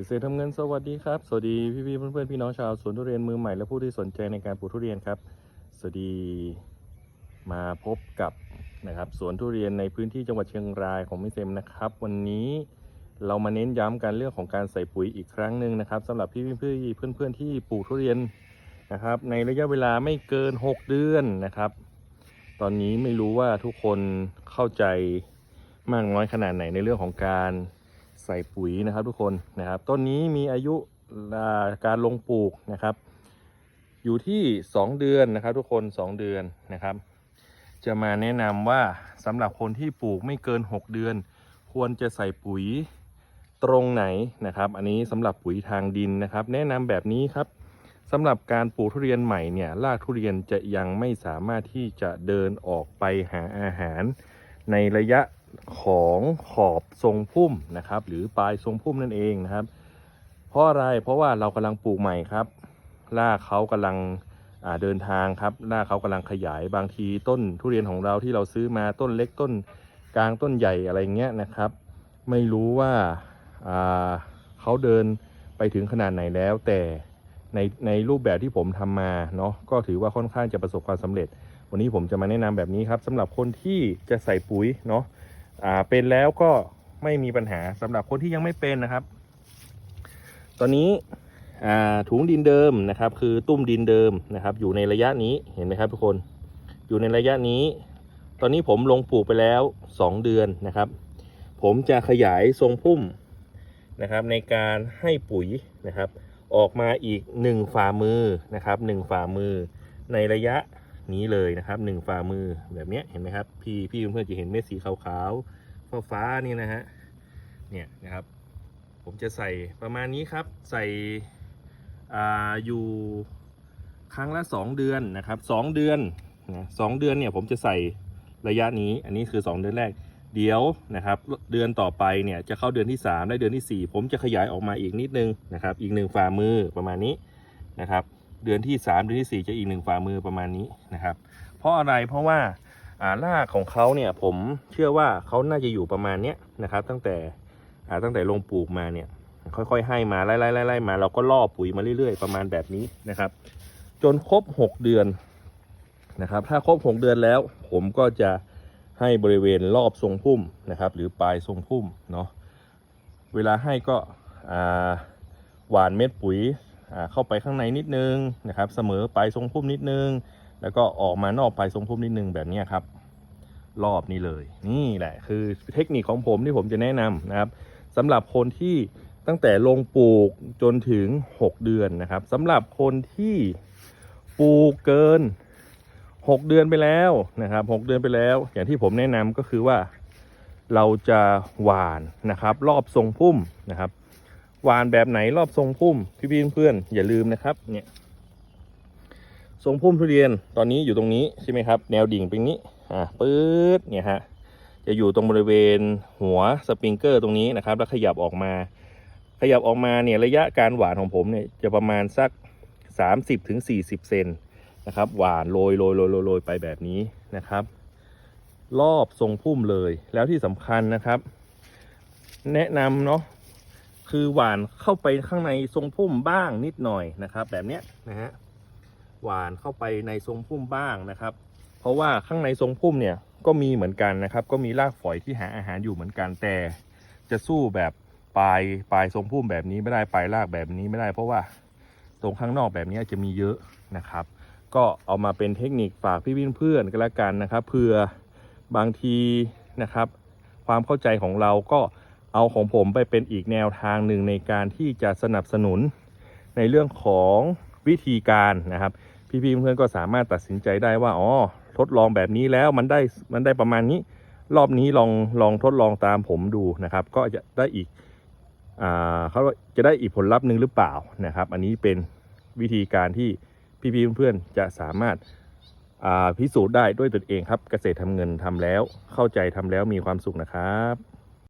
เกษตรทำเงินสวัสดีครับ สวัสดีพี่พี่เพื่อนๆพี่น้องชาวสวนทุเรียนมือใหม่และผู้ที่สนใจในการปลูกทุเรียนครับ สวัสดีมาพบกับนะครับสวนทุเรียนในพื้นที่จังหวัดเชียงรายของมิเซมนะครับ วันนี้เรามาเน้นย้ำกันเรื่องของการใส่ปุ๋ยอีกครั้งหนึ่งนะครับสำหรับพี่พี่ๆเพื่อนที่ปลูกทุเรียนนะครับ ในระยะเวลาไม่เกิน 6 เดือนนะครับ ตอนนี้ไม่รู้ว่าทุกคนเข้าใจมากน้อยขนาดไหนในเรื่องของการ ใส่ปุ๋ยนะครับทุกคนนะครับต้นนี้มีอายุการลงปลูกนะครับ อยู่ที่ 2 เดือนนะครับทุกคน 2 เดือนนะครับ จะมาแนะนำว่าสำหรับคนที่ปลูกไม่เกิน 6 เดือน ควรจะใส่ปุ๋ยตรงไหนนะครับ อันนี้สำหรับปุ๋ยทางดินนะครับ แนะนำแบบนี้ครับสำหรับการปลูกทุเรียนใหม่เนี่ยรากทุเรียนจะยังไม่สามารถที่จะเดินออกไปหาอาหารในระยะ ของขอบทรงพุ่มนะครับ หรือปลายทรงพุ่มนั่นเองนะครับ เพราะอะไรเพราะว่าเรากำลังปลูกใหม่ครับรากเขากำลังเดินทางครับรากเขากำลังขยายบางทีต้นทุเรียนของเราที่เราซื้อมาต้นเล็กต้นกลางต้นใหญ่อะไรเงี้ยนะครับ ไม่รู้ว่าอ่าเขาเดินไปถึงขนาดไหนแล้ว แต่ในในรูปแบบที่ผมทำมาเนาะก็ถือว่าค่อนข้างจะประสบความสำเร็จ วันนี้ผมจะมาแนะนำแบบนี้ครับสำหรับคนที่จะใส่ปุ๋ยเนาะ อ่าเป็นแล้วก็ไม่มีปัญหาสำหรับคนที่ยังไม่เป็นนะครับ ตอนนี้อ่าถุงดินเดิมนะครับ คือตุ้มดินเดิมนะครับ อยู่ในระยะนี้เห็นไหมครับทุกคนอยู่ในระยะนี้ ตอนนี้ผมลงปลูกไปแล้ว 2 เดือนนะครับ ผมจะขยายทรงพุ่มนะครับ ในการให้ปุ๋ยนะครับ ออกมาอีก 1 ฝ่ามือนะครับ1ฝ่ามือในระยะ นี้เลยนะครับ1ฝ่ามือแบบนี้เห็นไหมครับ พี่พี่เพื่อนจะเห็นเม็ดสีขาวๆฟ้าฟ้านี่นะฮะเนี่ยนะครับ ผมจะใส่ประมาณนี้ครับ ใส่อ่าอยู่ครั้งละ 2 เดือนนะครับ 2 เดือนนะสองเดือนเนี่ยผมจะใส่ระยะนี้ อันนี้คือ 2 เดือนแรก เดี๋ยวนะครับ เดือนต่อไปเนี่ยจะเข้าเดือนที่ 3 และเดือนที่ 4 ผมจะขยายออกมาอีกนิดนึงนะครับ อีกหนึ่งฝ่ามือประมาณนี้นะครับ เดือนที่ 3 เดือนที่ 4 จะอีกหนึ่งฝ่ามือประมาณนี้นะครับ เพราะอะไรเพราะว่าอ่ารากของเขาเนี่ยผมเชื่อว่าเขาน่าจะอยู่ประมาณเนี้ยนะครับ ตั้งแต่อ่าตั้งแต่ลงปลูกมาเนี่ยค่อยๆ ให้มาไล่ไล่ไล่ไล่มาเราก็ล่อปุ๋ยมาเรื่อยๆ ประมาณแบบนี้นะครับ จนครบ 6 เดือนนะครับ ถ้าครบ 6 เดือนแล้ว ผมก็จะให้บริเวณรอบทรงพุ่มนะครับ หรือปลายทรงพุ่มเนาะเวลาให้ก็อ่าหวานเม็ดปุ๋ย เข้าไปข้างในนิดนึงนะครับ เสมอปลายทรงพุ่มนิดนึง แล้วก็ออกมานอกปลายทรงพุ่มนิดนึงแบบนี้ครับ รอบนี้เลย นี่แหละคือเทคนิคของผมที่ผมจะแนะนำนะครับสำหรับคนที่ตั้งแต่ลงปลูกจนถึง 6 เดือนนะครับสำหรับคนที่ปลูกเกิน 6 เดือนไปแล้วนะครับ 6 เดือนไปแล้ว อย่างที่ผมแนะนำก็คือว่าเราจะหวานนะครับ รอบทรงพุ่มนะครับ หวานแบบไหนรอบทรงพุ่มพี่ๆเพื่อนๆอย่าลืมนะครับ เนี่ย ทรงพุ่มทุเรียนตอนนี้อยู่ตรงนี้ใช่ไหมครับ แนวดิ่งเป็นนี้ อ่าปื๊ดเนี่ยฮะจะอยู่ตรงบริเวณหัวสปริงเกอร์ตรงนี้นะครับ แล้วขยับออกมา ขยับออกมาเนี่ยระยะการหวานของผมเนี่ยจะประมาณสัก 30-40ถึงเซนนะครับ หวานโรยโรยโรยโรยโรยไปแบบนี้นะครับ รอบทรงพุ่มเลย แล้วที่สำคัญนะครับ แนะนำเนาะ คือหวานเข้าไปข้างในทรงพุ่มบ้างนิดหน่อยนะครับ แบบเนี้ยนะฮะหวานเข้าไปในทรงพุ่มบ้างนะครับ เพราะว่าข้างในทรงพุ่มเนี่ยก็มีเหมือนกันนะครับ ก็มีรากฝอยที่หาอาหารอยู่เหมือนกันแต่จะสู้แบบปลายปลายทรงพุ่มแบบนี้ไม่ได้ปลายรากแบบนี้ไม่ได้ เพราะว่าตรงข้างนอกแบบนี้จะมีเยอะนะครับ ก็เอามาเป็นเทคนิคฝากพี่วินเพื่อนกันละกันนะครับเผื่อบางทีนะครับ ความเข้าใจของเราก็ เอาของผมไปเป็นอีกแนวทางหนึ่งในการที่จะสนับสนุนในเรื่องของวิธีการนะครับ พี่ๆเพื่อนๆก็สามารถตัดสินใจได้ว่าอ๋อทดลองแบบนี้แล้วมันได้มันได้ประมาณนี้ รอบนี้ลองลองทดลองตามผมดูนะครับ ก็จะได้อีกอ่าเขาจะได้อีกผลลัพธ์หนึ่งหรือเปล่านะครับ อันนี้เป็นวิธีการที่พี่ๆเพื่อนๆจะสามารถอ่าพิสูจน์ได้ด้วยตนเองครับ เกษตรทำเงินทำแล้ว เข้าใจทำแล้วมีความสุขนะครับ